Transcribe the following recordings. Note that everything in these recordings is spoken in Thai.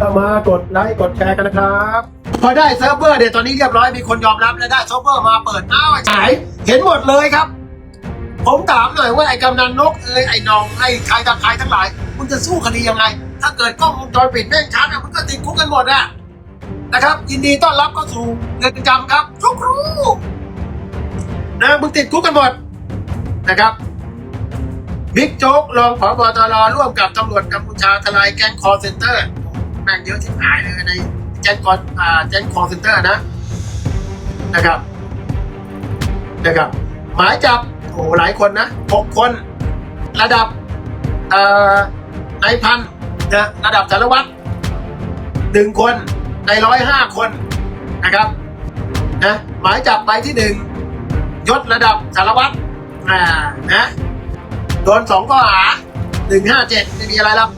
ก็มากดไลค์กดแชร์กันนะครับ พอได้เซิร์ฟเวอร์เดี๋ยตอนนี้เรียบร้อยมีคนยอมรับและได้เซิร์ฟเวอร์มาเปิดอ้าวฉายเห็นหมดเลยครับ ผมถามหน่อยว่าไอ้กำนันนกเอ้ยไอ้นองไอ้ใครตะใครทั้งหลายคุณจะสู้คดียังไง ถ้าเกิดกล้องวงจรปิดแม่งชัดอะมันก็ติดคุกกันหมดอะนะครับยินดีต้อนรับเข้าสู่เรือนจำครับทุกครูนะมึงติดคุกกันหมดนะครับบิ๊กโจ๊กรองผบตรร่วมกับตำรวจกัมพูชาทลายแก๊งคอร์เซนเตอร์ แม่งเยอะที่หายเลยในแก๊งคอร์อ่าแก๊งคอร์เซ็นเตอร์นะนะครับนะครับหมายจับโอ้หลายคนนะหกคนระดับนายพันนะระดับสารวัตรหนึ่งคนในร้อยห้าคนนะครับนะหมายจับไปที่หนึ่งยศระดับสารวัตรอ่านะโดนสองข้อหาหนึ่งห้าเจ็ดไม่มีอะไรหรอก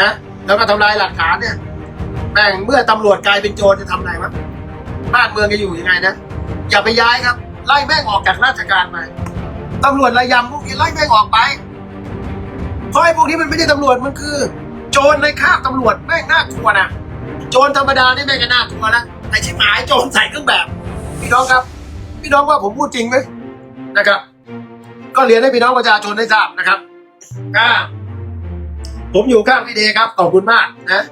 นะ แล้วก็ทำลายหลักฐานเนี่ยแม่งเมื่อตำรวจกลายเป็นโจรจะทำไงวะบ้านเมืองจะอยู่ยังไงนะอย่าไปย้ายครับ ไล่แม่งออกจากราชการไปตำรวจระยำพวกนี้ไล่แม่งออกไปเพราะไอ้พวกนี้มันไม่ใช่ตำรวจมันคือ โจรในคราบตำรวจแม่งน่ากลัวนะโจรธรรมดานี่แม่งก็น่ากลัวนะไอ้ชิบหายโจรใส่เครื่องแบบ พี่น้องครับ พี่น้องว่าผมพูดจริงไหมนะครับ ก็เรียนให้พี่น้องประชาชนได้ทราบนะครับอ่า ผมอยู่ข้างพี่เดย์ครับขอบคุณมากนะ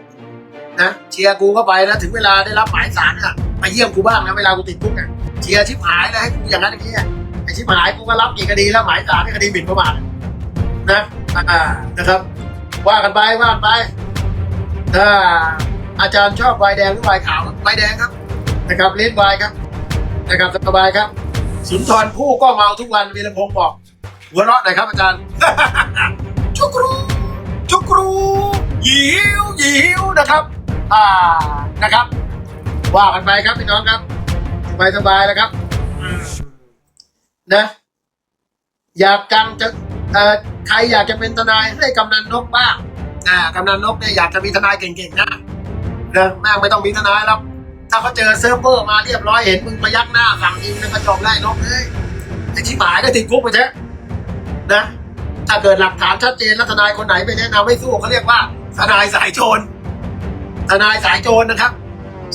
นะเชียร์กูเข้าไปนะถึงเวลาได้รับหมายสารอะมาเยี่ยมกูบ้างนะเวลากูติดคุกอะเชียร์ชิบหายเลยให้กูอย่างนั้นอย่างนี้ไอ้ชิบหายกูก็รับกี่คดีแล้วหมายสารในคดีหมิ่นประมาทนะอ่านะครับ ว่ากันไปว่ากันไปถ้าอาจารย์ชอบไวน์แดงหรือไวน์ขาวไวน์แดงครับนะครับเลดไวน์ครับนะครับสบายครับ สุนทรผู้ก็เมาทุกวันวีรพงศ์บอกหัวเราะหน่อยครับอาจารย์ ชุกรูยิวยิวนะครับ อ่านะครับ ว่ากันไปครับพี่น้องครับสบายสบายแล้วครับนะอยากจังจะเอ่อใครอยากจะเป็นทนายให้กำนันนกบ้างอ่ากำนันนกเนี่ยอยากจะมีทนายเก่งๆนะนะแม่งไม่ต้องมีทนายหรอกถ้าเขาเจอเซิร์ฟเวอร์มาเรียบร้อยเห็นมึงมายักหน้าสั่งยิงนะก็จบได้นกเอ้ยไอ้ชิบหายก็ติดคุกไปเถอะนะ ถ้าเกิดหลักฐานชัดเจนแล้วทนายคนไหนไปแนะนำให้สู้เขาเรียกว่าทนายสายโจรทนายสายโจรนะครับ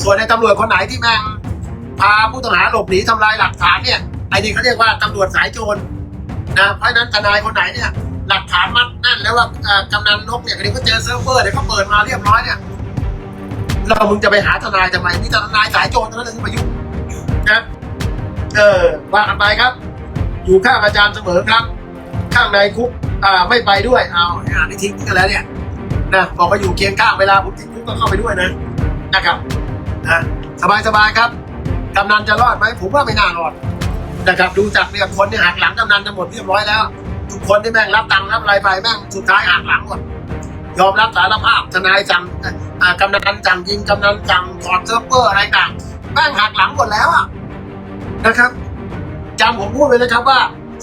ส่วนในตำรวจคนไหนที่แม่งพาผู้ต้องหาหลบหนีทำลายหลักฐานเนี่ยไอ้นี่เขาเรียกว่าตำรวจสายโจรนะเพราะนั้นทนายคนไหนเนี่ยหลักฐานมัดแน่นแล้วว่ากำนันนกเนี่ยคดีเขาเจอเซิร์ฟเวอร์เดี๋ยวเขาเปิดมาเรียบร้อยเนี่ยเรามึงจะไปหาทนายทำไมนี่ทนายสายโจรเท่านั้นที่มายุ่งนะเออว่ากันไปครับ อยู่ข้างอาจารย์เสมอครับ ข้างในคุกอ่าไม่ไปด้วยเอาอ่านทิ้งกันแล้วเนี่ยนะบอกว่าอยู่เคียงข้างเวลาผมติดคุกก็เข้าไปด้วยนะนะครับนะสบายสบายครับกำนันจะรอดไหมผมว่าไม่น่ารอดนะครับดูจากเนี่ยคนที่หักหลังกำนันจะหมดเรียบร้อยแล้วทุกคนที่แม่งรับตังค์รับอะไรไปแม่งสุดท้ายหักหลังหมดยอมรับสารภาพทนายสั่งกำนันสั่งยิงกำนันสั่งถอดเซิร์ฟเวอร์อะไรต่างแม่งหักหลังหมดแล้วอะนะครับจำผมพูดไว้เลยครับว่า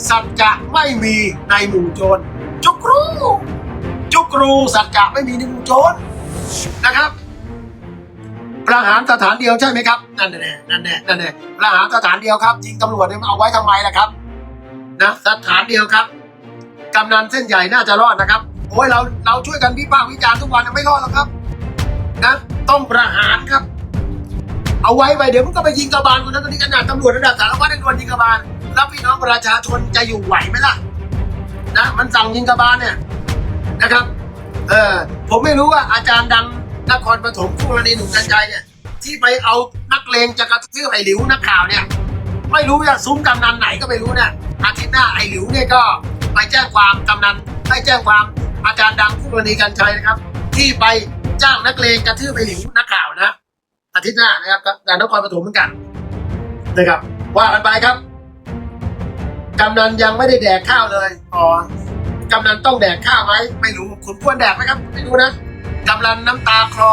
สัจจะไม่มีในหมู่โจร จุกรูจุกรูสัจจะไม่มีในหมู่โจรนะครับ ประหารสถานเดียวใช่ไหมครับ นั่นแน่นั่นแน่นั่นแน่ประหารสถานเดียวครับยิงตำรวจเนี่ยมันเอาไว้ทำไมล่ะครับ นะสถานเดียวครับกำนันเส้นใหญ่น่าจะรอดนะครับโอ้ยเราเราช่วยกันวิพากษ์วิจารณ์ทุกวันยังไม่รอดหรอกครับ นะต้องประหารครับ เอาไว้ไปเดี๋ยวมันก็ไปยิงกระบาลคนนั้นคนนี้ขนาดตำรวจระดับสารวัตรยังโดนยิงกระบาล แล้วพี่น้องประชาชนจะอยู่ไหวไหมล่ะ นะ มันสั่งยิงกระบาลเนี่ยนะครับ เออผมไม่รู้ว่าอาจารย์ดังนครปฐมคู่กรณีหนุ่มกัญชัยเนี่ย ที่ไปเอานักเลงจะกระทืบไอ้หลิวนักข่าวเนี่ย ไม่รู้จะซุ้มกำนันไหนก็ไม่รู้เนี่ยอาทิตย์หน้าไอ้หลิวเนี่ยก็ไปแจ้งความกำนันให้แจ้งความอาจารย์ดังคู่กรณีกัญชัยนะครับ ที่ไปจ้างนักเลงกระทืบไอ้หลิวนักข่าวนะอาทิตย์หน้านะครับแต่นครปฐมเหมือนกันนะครับว่ากันไปครับ กำนันยังไม่ได้แดกข้าวเลยอ๋อกำนันต้องแดกข้าวไหมไม่รู้คุณควรแดกไหมครับ ไม่รู้นะกำนันน้ำตาคลอ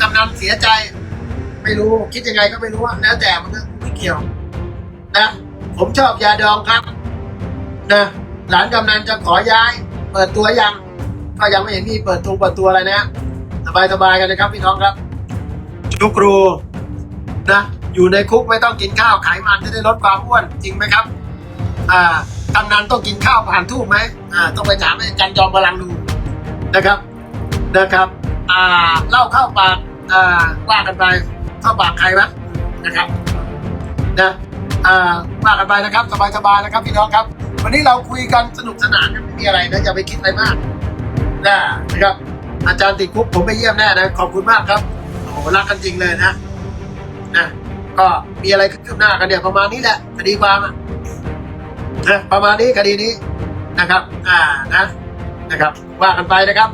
กำนันเสียใจ ไม่รู้คิดยังไงก็ไม่รู้แล้วแต่มันก็ไม่เกี่ยวนะผมชอบยาดองครับนะหลานกำนันจะขอย้าย เปิดตัวยัง ก็ยังไม่เห็นมีเปิดตัวเปิดตัวอะไรนะสบายสบายกันนะครับพี่น้องครับทุกครูนะอยู่ในคุกไม่ต้องกินข้าวไขมันจะได้ลดความอ้วนจริงไหมครับ อ่ากำนันต้องกินข้าวผ่านทูบไหมอ่าต้องไปถามให้อาจันจอมพลังดูนะครับนะครับ อ่าเล่าเข้าปากอ่าว่ากันไปเข้าปากใครวะนะครับนะอ่าว่ากันไปนะครับสบายๆนะครับพี่น้องครับ วันนี้เราคุยกันสนุกสนานไม่มีอะไรนะอย่าไปคิดอะไรมากนะนะครับ อาจารย์ติดคุกผมไปเยี่ยมแน่นะขอบคุณมากครับโอ้โหรักกันจริงเลยนะนะก็มีอะไรคืบหน้ากันเนี่ยประมาณนี้แหละคดีความอะ นะประมาณนี้คดีนี้นะครับ อ่านะนะครับ ว่ากันไปนะครับ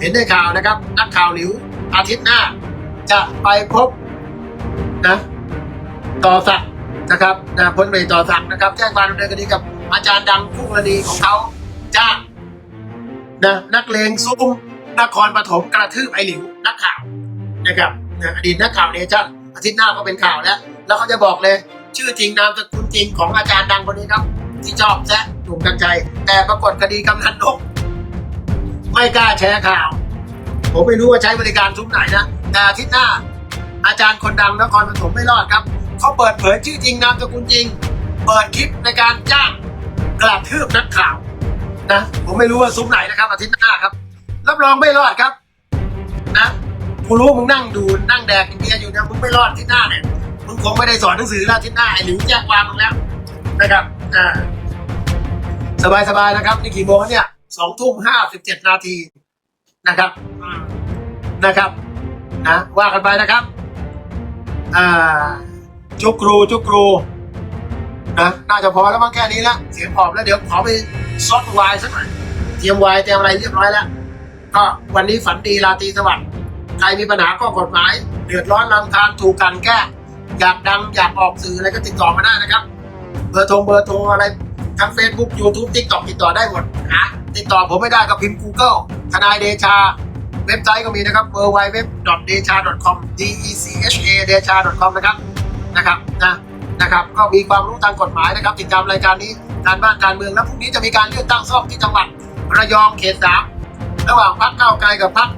เห็นในข่าวนะครับ นักข่าวหลิวอาทิตย์หน้า จะไปพบนะต่อสักนะครับนะพลเอกต่อสักนะครับ แจ้งความดำเนินคดีกับอาจารย์ดังคู่กรณีของเขาจ้างนะนักเลงซุ้มนครปฐมกระทืบไอหลิวนักข่าวนะครับนะอดีตนักข่าวเนชั่นอาทิตย์หน้าก็เป็นข่าวแล้ว แล้วเขาจะบอกเลย ชื่อจริงนามสกุลจริงของอาจารย์ดังคนนี้ครับ ที่ชอบแซะหนุ่มกัญชัยแต่ปรากฏคดีกำนันนก ไม่กล้าแชร์ข่าว ผมไม่รู้ว่าใช้บริการซุ้มไหนนะแต่อาทิตย์หน้า อาจารย์คนดังนครปฐมไม่รอดครับเขาเปิดเผยชื่อจริงนามสกุลจริง เปิดคลิปในการจ้างกระทืบนักข่าวนะผมไม่รู้ว่าซุ้มไหนนะครับ อาทิตย์หน้าครับ รับรองไม่รอดครับ นะกูรู้มึงนั่งดูนั่งแดกกินเบียร์อยู่นะมึงไม่รอดอาที่หน้าเนี่ยมึงคงไม่ได้สอนหนังสือแล้วอาที่หน้าไอ้หลิวแจ้งความมึงแล้วนะครับ อ่าสบายๆนะครับ นี่กี่โมงแล้วเนี่ยสองทุ่มห้าสิบเจ็ดนาทีนะครับนะครับ นะว่ากันไปนะครับ อ่า จุกครูจุกครูนะน่าจะพอแล้วมั้งแค่นี้ละเสียงผอแล้วเดี๋ยวขอไปซดไวน์สักหน่อยเตรียมไวน์เตรียมอะไรเรียบร้อยแล้วก็วันนี้ฝันดีราตรีสวัสดิ์ใครมีปัญหาข้อกฎหมาย เดือดร้อนรำคาญถูกกันแก้อยากดังอยากออกสื่ออะไรก็ติดต่อมาได้นะครับ บอร์โทรเบอร์โทรอะไรทั้ง Facebook YouTube TikTok ติดต่อได้หมดหาติดต่อผมไม่ได้ก็พิมพ์ Google ทนายเดชา เว็บไซต์ก็มีนะครับ w w w d e c h a c o m d e c h a d e c h a c o m นะครับนะครับนะนะครับก็มีความรู้ทางกฎหมายนะครับ ติดตามรายการนี้การบ้านการเมืองแล้วพรุ่งนี้จะมีการเลือกตั้งซ่อมที่จังหวัดระยองเขตสามระหว่างพรรคก้าวไกลกับพรรค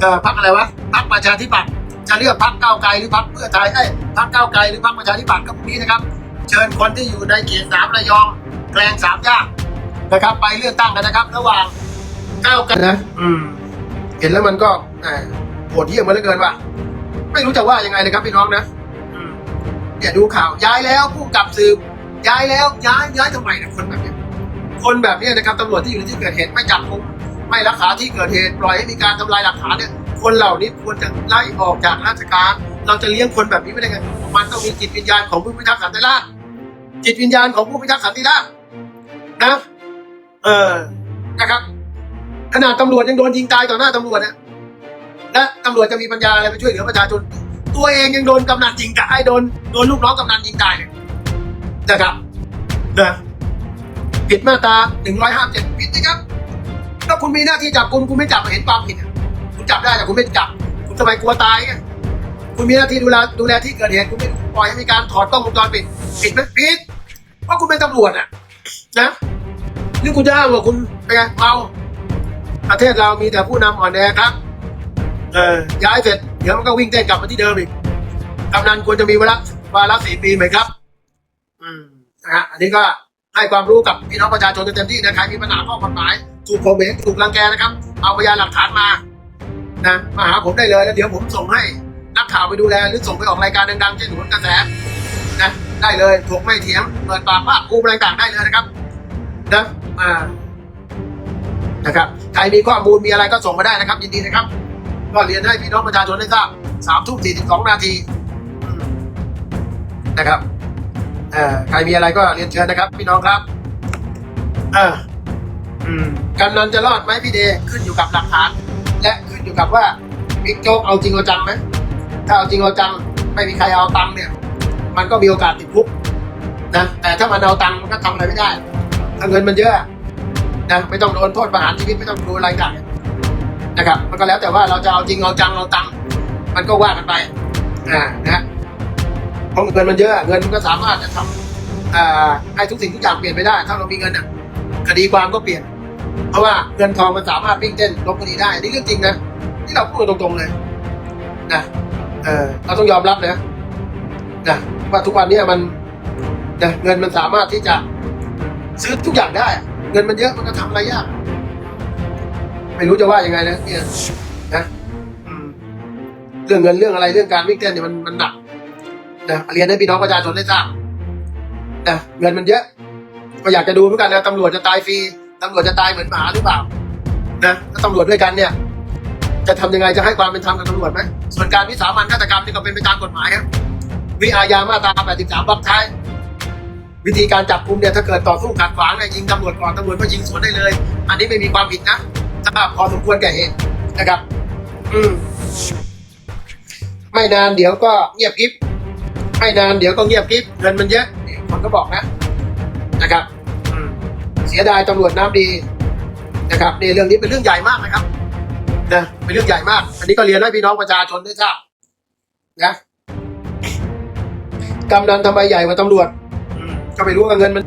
เอ่อพรรคอะไรวะพรรคประชาธิปัตย์จะเลือกพรรคก้าวไกลหรือพรรคเพื่อไทยเอ้ยพรรคก้าวไกลหรือพรรคประชาธิปัตย์ก็พรุ่งนี้นะครับ เชิญคนที่อยู่ในเขตสามระยองแกลงสามย่านนะครับ ไปเลือกตั้งกันนะครับ ระหว่างก้าวไกลนะอืม เห็นแล้วมันก็แหมโหดเหี้ยมมาเหลือเกินว่ะไม่รู้จะว่ายังไงเลยครับพี่น้องนะอืมเนี่ยดูข่าวย้ายแล้วผู้กำกับสืบย้ายแล้วย้ายย้ายทำไมนะคนแบบเนี้ยคนแบบเนี้ยนะครับตำรวจที่อยู่ในที่เกิดเหตุไม่จับกุมไม่รักษาที่เกิดเหตุปล่อยให้มีการทำลายหลักฐานเนี่ยคนเหล่านี้ควรจะไล่ออกจากราชการ เราจะเลี้ยงคนแบบนี้ไม่ได้ไงมันต้องมีจิตวิญญาณของผู้พิทักษ์สันติราษฎร์ จิตวิญญาณของผู้พิทักษ์สันติราษฎร์นะ เออนะครับ ขนาดตำรวจยังโดนยิงตายต่อหน้าตำรวจนะและตำรวจจะมีปัญญาอะไรไปช่วยเหลือประชาชน ตัวเองยังโดนกำนันยิงตายโดนโดนลูกน้องกำนันยิงตายเลยนะครับนะผิดมาตราหนึ่งร้อยห้าเจ็ดผิดนะครับถ้าคุณมีหน้าที่จับคุณคุณไม่จับเห็นความผิดคุณจับได้แต่คุณไม่จับ คุณทำไมกลัวตายไงคุณมีหน้าที่ดูแลดูแลที่เกิดเหตุคุณไม่ปล่อยให้มีการถอดกล้องวงจรปิดผิดไหมผิด เพราะคุณเป็นตำรวจอะนะนี่คุณจะอ้างว่าคุณเป็นไงเมาประเทศเรามีแต่ผู้นำอ่อนแอครับ เออย้ายเสร็จเดี๋ยวมันก็วิ่งเต้นกลับมาที่เดิมอีกกำนันควรจะมีเวลาวาระสี่ปีไหมครับ อืมนะฮะอันนี้ก็ให้ความรู้กับพี่น้องประชาชนเต็มที่นะใครมีปัญหาข้อกฎหมายถูกข่มเหงถูกรังแกนะครับ เอาพยานหลักฐานมานะมาหาผมได้เลยแล้วเดี๋ยวผมส่งให้นักข่าวไปดูแลหรือส่งไปออกรายการดังๆเช่นโหนกระแสนะ ได้เลยถูกไม่เถียงเปิดปากว่ากูอะไรต่างได้เลยนะครับนะอ่านะครับใครมีข้อมูลมีอะไรก็ส่งมาได้นะครับ ยินดีนะครับ ก็เรียนให้พี่น้องประชาชนได้ทราบสามทุ่มสี่สิบสองนาทีนะครับเอ่อใครมีอะไรก็เรียนเชิญนะครับ พี่น้องครับเอออืมกำนันจะรอดไหมพี่เดขึ้นอยู่กับหลักฐาน และขึ้นอยู่กับว่าบิ๊กโจ๊กเอาจริงเอาจังไหมถ้าเอาจริงเอาจังไม่มีใครเอาตังค์เนี่ย มันก็มีโอกาสติดคุกนะแต่ถ้ามันเอาตังค์มันก็ทำอะไรไม่ได้ ถ้าเงินมันเยอะนะไม่ต้องโดนโทษประหารชีวิตไม่ต้องโดนอะไรต่างนะครับ มันก็แล้วแต่ว่าเราจะเอาจริงเอาจังเอาตังค์มันก็ว่ากันไปอ่านะเพราะเงินมันเยอะเงินมันก็สามารถจะทำอ่าให้ทุกสิ่งทุกอย่างเปลี่ยนไปได้ ถ้าเรามีเงินอะคดีความก็เปลี่ยน เพราะว่าเงินทองมันสามารถวิ่งเต้นลบคดีได้นี่เรื่องจริงนะที่เราพูดตรงๆเลยนะเออเราต้องยอมรับนะนะ ว่าทุกวันนี้มันนะเงินมันสามารถที่จะซื้อทุกอย่างได้ เงินมันเยอะมันก็ทำอะไรยากไม่รู้จะว่ายังไงนะเนี่ยนะเรื่องเงินเรื่องอะไรเรื่องการวิ่งเต้นเนี่ยมันมันหนักนะเรียนให้พี่น้องประชาชนได้ทราบนะเงินมันเยอะ ก็อยากจะดูเหมือนกันนะตำรวจจะตายฟรีตำรวจจะตายเหมือนหมาหรือเปล่านะถ้าตำรวจด้วยกันเนี่ย จะทำยังไงจะให้ความเป็นธรรมกับตำรวจไหมส่วนการวิสามันฆาตกรรมนี่ก็เป็นไปตามกฎหมายครับ วิอาญามาตรา83บักท้าย วิธีการจับกุมเนี่ยถ้าเกิดต่อสู้ขัดขวางเนี่ยยิงตำรวจก่อนตำรวจก็ยิงสวนได้เลย อันนี้ไม่มีความผิดนะถ้าพอสมควรแก่เหตุนะครับ อืมไม่นานเดี๋ยวก็เงียบกริบไม่นานเดี๋ยวก็เงียบกริบเงินมันเยอะคนก็บอกนะ นะครับอืมเสียดายตำรวจน้ำดีนะครับนี่เรื่องนี้เป็นเรื่องใหญ่มากนะครับนะเป็นเรื่องใหญ่มาก อันนี้ก็เรียนให้พี่น้องประชาชนได้ทราบนะ กำนันทำไมใหญ่กว่าตำรวจอืมก็ไม่รู้ว่าเงินมัน